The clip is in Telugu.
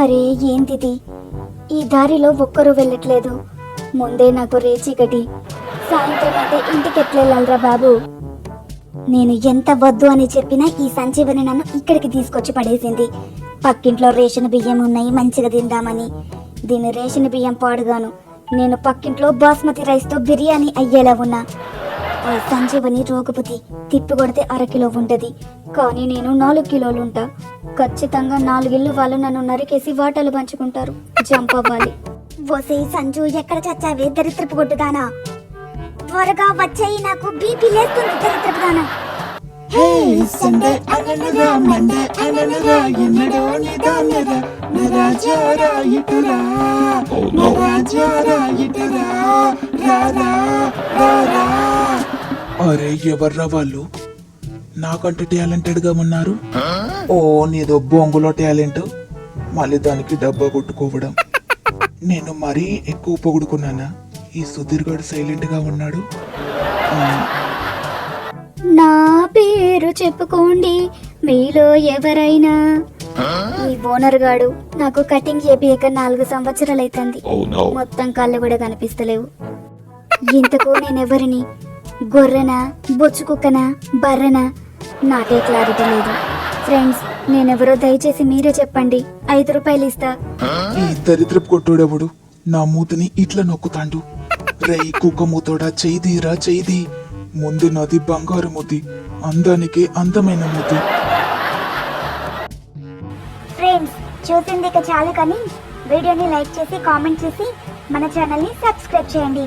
అరే ఏంటిది? ఈ దారిలో ఒక్కరూ వెళ్ళట్లేదు. ముందే నాకు రేచీకటి సాయంత్రం అయితే ఇంటికి ఎట్లెళ్ళాలరా బాబు? నేను ఎంత వద్దు అని చెప్పినా ఈ సంజీవని నన్ను ఇక్కడికి తీసుకొచ్చి పడేసింది. పక్కింట్లో రేషన్ బియ్యం ఉన్నాయి మంచిగా తిందామని. దీని రేషన్ బియ్యం పాడుగాను. నేను పక్కింట్లో బాస్మతి రైస్తో బిర్యానీ అయ్యేలా ఉన్నా. సంజీవని రోగుపుతి తిప్పి కొడితే అరకిలో ఉంటది. కానీ నేను నాలుగు కిలోలు ఉంటా. ఖచ్చితంగా నాలుగిళ్ళు వాళ్ళు నన్ను నరికేసి వాటాలు పంచుకుంటారు. జంప్ అవ్వాలి. ఓసే సంజు ఎక్కడ చచ్చావే? దరిద్రపు కొట్టుదానా? త్వరగా వచ్చేయి నాకు బీపీ లేస్తుంది దరిద్రపు దానా? నరాజారా ఇటురా నరాజారా ఇటురా అరే ఎవర్రా వాళ్ళు? నాకంటే టాలెంటెడ్గా ఉన్నారు. ఓ నీదో బొంగులో టాలెంట్. మళ్ళీ దానికి డబ్బా కొట్టుకోవడం. నేను మరీ ఎక్కువ పొగుడుకున్నానా? ఈ సుధీర్ గడు సైలెంట్గా ఉన్నాడు నా పేరు చెప్పుకోండి మీలో ఎవరైనా. ఈ ఓనర్ గాడు నాకు కటింగ్ చేపియక నాలుగు సంవత్సరాలు అవుతుంది మొత్తం కళ్ళు కూడా కనిపిస్తలేవు. ఇంతకు నేనెవరిని? గొర్రెనా బొచ్చు కుక్కనా బర్రెనా నాకే క్లారిటీ లేదు. ఫ్రెండ్స్ నేనెవరో దయచేసి మీరే చెప్పండి. ఐదు రూపాయలు ఇస్తా. ఈ దరిద్రపు కొట్టుడెవడు? నా మూతిని ఇట్లా నొక్కుతాండు. రేయ్ కుక్క మూతోడా చేయిదీరా చేయిది ముందు నది బంగారు మూతి అందానికి అందమైన మూతి. ఫ్రెండ్స్ చూసింది ఇక చాలు కానీ వీడియోని లైక్ చేసి కామెంట్ చేసి మన ఛానల్ని సబ్స్క్రైబ్ చేయండి.